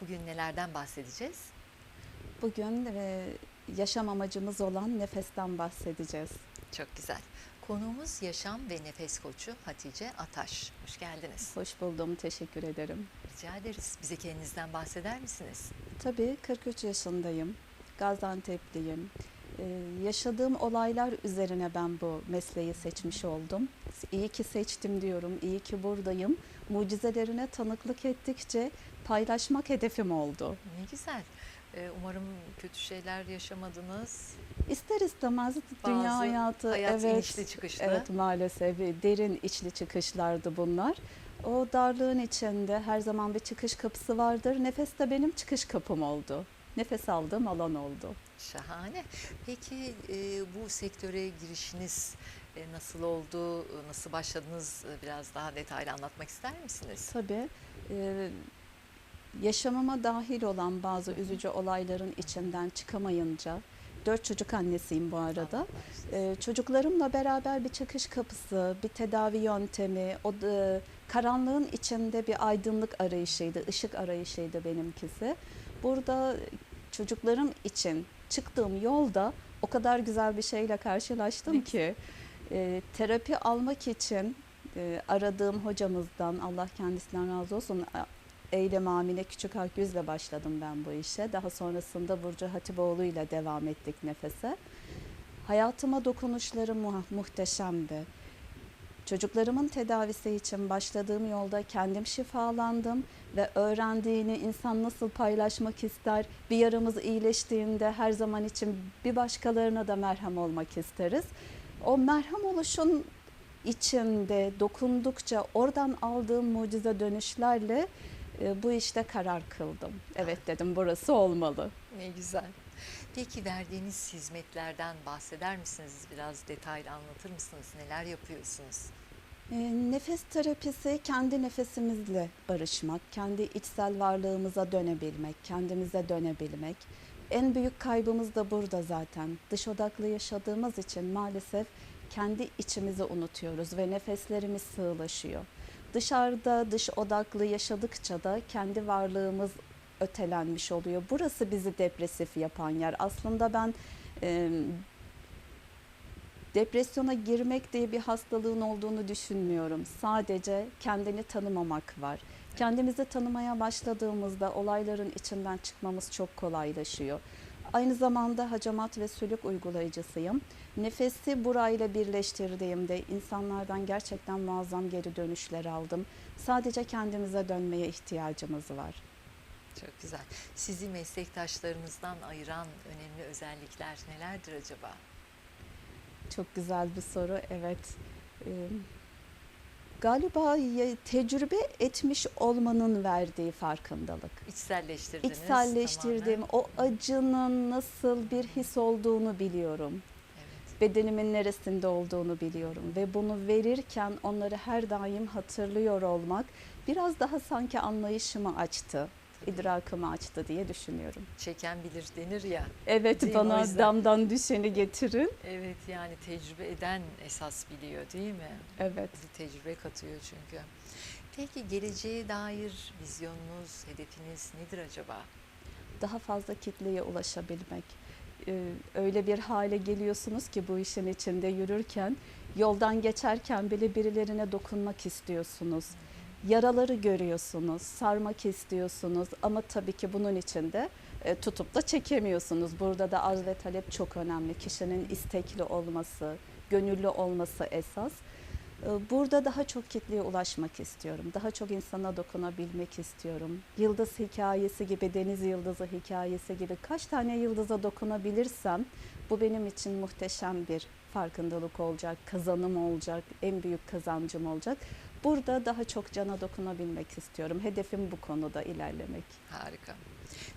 Bugün nelerden bahsedeceğiz? Bugün e, yaşam amacımız olan nefesten bahsedeceğiz. Çok güzel. Konuğumuz yaşam ve nefes koçu Hatice Ataş. Hoş geldiniz. Hoş buldum, teşekkür ederim. Rica ederiz. Bize kendinizden bahseder misiniz? Tabii 43 yaşındayım, Gaziantep'liyim. Ee, yaşadığım olaylar üzerine ben bu mesleği seçmiş oldum. İyi ki seçtim diyorum, iyi ki buradayım. Mucizelerine tanıklık ettikçe paylaşmak hedefim oldu. Ne güzel. Ee, Umarım kötü şeyler yaşamadınız. İster istemez dünya Bazı hayatı hayat evet inişli çıkışlı. evet maalesef derin içli çıkışlardı bunlar. O darlığın içinde her zaman bir çıkış kapısı vardır. Nefes de benim çıkış kapım oldu. Nefes aldığım alan oldu. Şahane. Peki e, bu sektöre girişiniz e, nasıl oldu? E, Nasıl başladınız? E, Biraz daha detaylı anlatmak ister misiniz? Tabii e, yaşamıma dahil olan bazı üzücü olayların içinden çıkamayınca dört çocuk annesiyim bu arada. Ee, çocuklarımla beraber bir çıkış kapısı, bir tedavi yöntemi, o da, karanlığın içinde bir aydınlık arayışıydı, ışık arayışıydı benimkisi. Burada çocuklarım için çıktığım yolda o kadar güzel bir şeyle karşılaştım Ne ki e, terapi almak için e, aradığım hocamızdan Allah kendisinden razı olsun Eylem Amine Küçük Akyüz'le başladım ben bu işe. Daha sonrasında Burcu Hatipoğlu ile devam ettik nefese. Hayatıma dokunuşları mu- muhteşemdi. Çocuklarımın tedavisi için başladığım yolda kendim şifalandım ve öğrendiğini insan nasıl paylaşmak ister, bir yaramız iyileştiğinde her zaman için bir başkalarına da merhem olmak isteriz. O merhem oluşun içinde dokundukça oradan aldığım mucize dönüşlerle e, bu işte karar kıldım. Evet dedim burası olmalı. Ne güzel. Peki verdiğiniz hizmetlerden bahseder misiniz? Biraz detaylı anlatır mısınız? Neler yapıyorsunuz? E, Nefes terapisi kendi nefesimizle barışmak, kendi içsel varlığımıza dönebilmek, kendimize dönebilmek. En büyük kaybımız da burada zaten. Dış odaklı yaşadığımız için maalesef kendi içimizi unutuyoruz ve nefeslerimiz sığlaşıyor. Dışarıda dış odaklı yaşadıkça da kendi varlığımız ötelenmiş oluyor. Burası bizi depresif yapan yer. Aslında ben e, depresyona girmek diye bir hastalığın olduğunu düşünmüyorum. Sadece kendini tanımamak var. Kendimizi tanımaya başladığımızda olayların içinden çıkmamız çok kolaylaşıyor. Aynı zamanda hacamat ve sülük uygulayıcısıyım. Nefesi burayla birleştirdiğimde insanlardan gerçekten muazzam geri dönüşler aldım. Sadece kendimize dönmeye ihtiyacımız var. Çok güzel. Sizi meslektaşlarınızdan ayıran önemli özellikler nelerdir acaba? Çok güzel bir soru. Evet. Ee, galiba tecrübe etmiş olmanın verdiği farkındalık. İçselleştirdiniz İçselleştirdiğim tamamen. o acının nasıl bir his olduğunu biliyorum. Evet. Bedenimin neresinde olduğunu biliyorum ve bunu verirken onları her daim hatırlıyor olmak biraz daha sanki anlayışımı açtı, idrakımı açtı diye düşünüyorum. Çeken bilir denir ya. Evet Değil bana damdan düşeni getirin. Evet yani tecrübe eden esas biliyor değil mi? Evet. Bizi tecrübe katıyor çünkü. Peki geleceğe dair vizyonunuz, hedefiniz nedir acaba? daha fazla kitleye ulaşabilmek. Ee, öyle bir hale geliyorsunuz ki bu işin içinde yürürken, yoldan geçerken bile birilerine dokunmak istiyorsunuz. Yaraları görüyorsunuz, sarmak istiyorsunuz ama tabii ki bunun için de e, tutup da çekemiyorsunuz. Burada da arz ve talep çok önemli. Kişinin istekli olması, gönüllü olması esas. Ee, Burada daha çok kitleye ulaşmak istiyorum. Daha çok insana dokunabilmek istiyorum. Yıldız hikayesi gibi, deniz yıldızı hikayesi gibi kaç tane yıldıza dokunabilirsem bu benim için muhteşem bir farkındalık olacak, kazanım olacak, en büyük kazancım olacak. Burada daha çok cana dokunabilmek istiyorum. Hedefim bu konuda ilerlemek. Harika.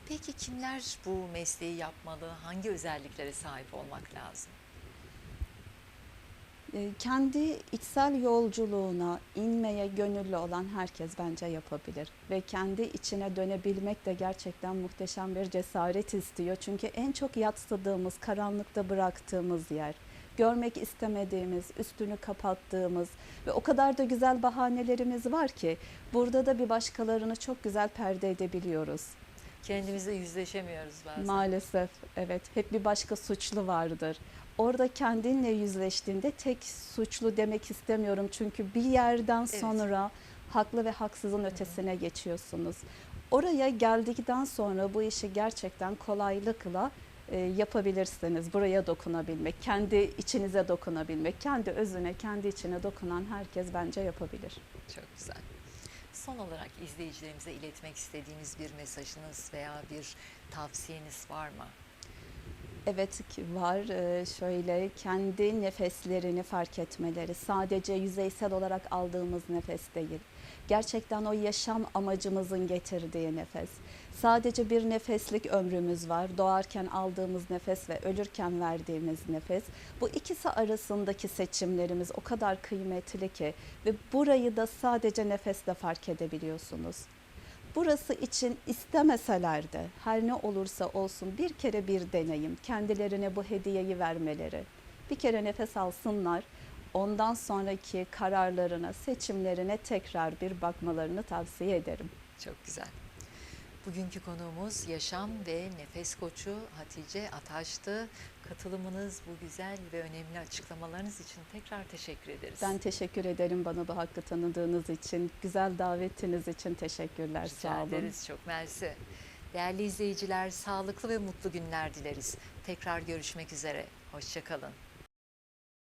Peki kimler bu mesleği yapmalı? Hangi özelliklere sahip olmak lazım? Ee, Kendi içsel yolculuğuna inmeye gönüllü olan herkes bence yapabilir. Ve kendi içine dönebilmek de gerçekten muhteşem bir cesaret istiyor. Çünkü en çok yatsıdığımız, karanlıkta bıraktığımız yer. Görmek istemediğimiz, üstünü kapattığımız ve o kadar da güzel bahanelerimiz var ki burada da bir başkalarını çok güzel perde edebiliyoruz. Kendimizle yüzleşemiyoruz bazen. Maalesef evet hep bir başka suçlu vardır. Orada kendinle yüzleştiğinde tek suçlu demek istemiyorum çünkü bir yerden Evet. sonra haklı ve haksızın ötesine geçiyorsunuz. Oraya geldikten sonra bu işi gerçekten kolaylıkla e, yapabilirsiniz. Buraya dokunabilmek, kendi içinize dokunabilmek, kendi özüne, kendi içine dokunan herkes bence yapabilir. Çok güzel. Son olarak izleyicilerimize iletmek istediğiniz bir mesajınız veya bir tavsiyeniz var mı? Evet var Ee, şöyle kendi nefeslerini fark etmeleri sadece yüzeysel olarak aldığımız nefes değil. Gerçekten o yaşam amacımızın getirdiği nefes. Sadece bir nefeslik ömrümüz var. Doğarken aldığımız nefes ve ölürken verdiğimiz nefes. Bu ikisi arasındaki seçimlerimiz o kadar kıymetli ki ve burayı da sadece nefesle fark edebiliyorsunuz. Burası için istemeseler de her ne olursa olsun bir kere bir deneyim, kendilerine bu hediyeyi vermeleri. Bir kere nefes alsınlar, ondan sonraki kararlarına, seçimlerine tekrar bir bakmalarını tavsiye ederim. Çok güzel. Bugünkü konuğumuz yaşam ve nefes koçu Hatice Ataş'tı. Katılımınız, bu güzel ve önemli açıklamalarınız için tekrar teşekkür ederiz. Ben teşekkür ederim bana bu hakkı tanıdığınız için, güzel davetiniz için teşekkürler. Rica Sağ olun. ederiz çok mersi. Değerli izleyiciler, sağlıklı ve mutlu günler dileriz. Tekrar görüşmek üzere. Hoşçakalın.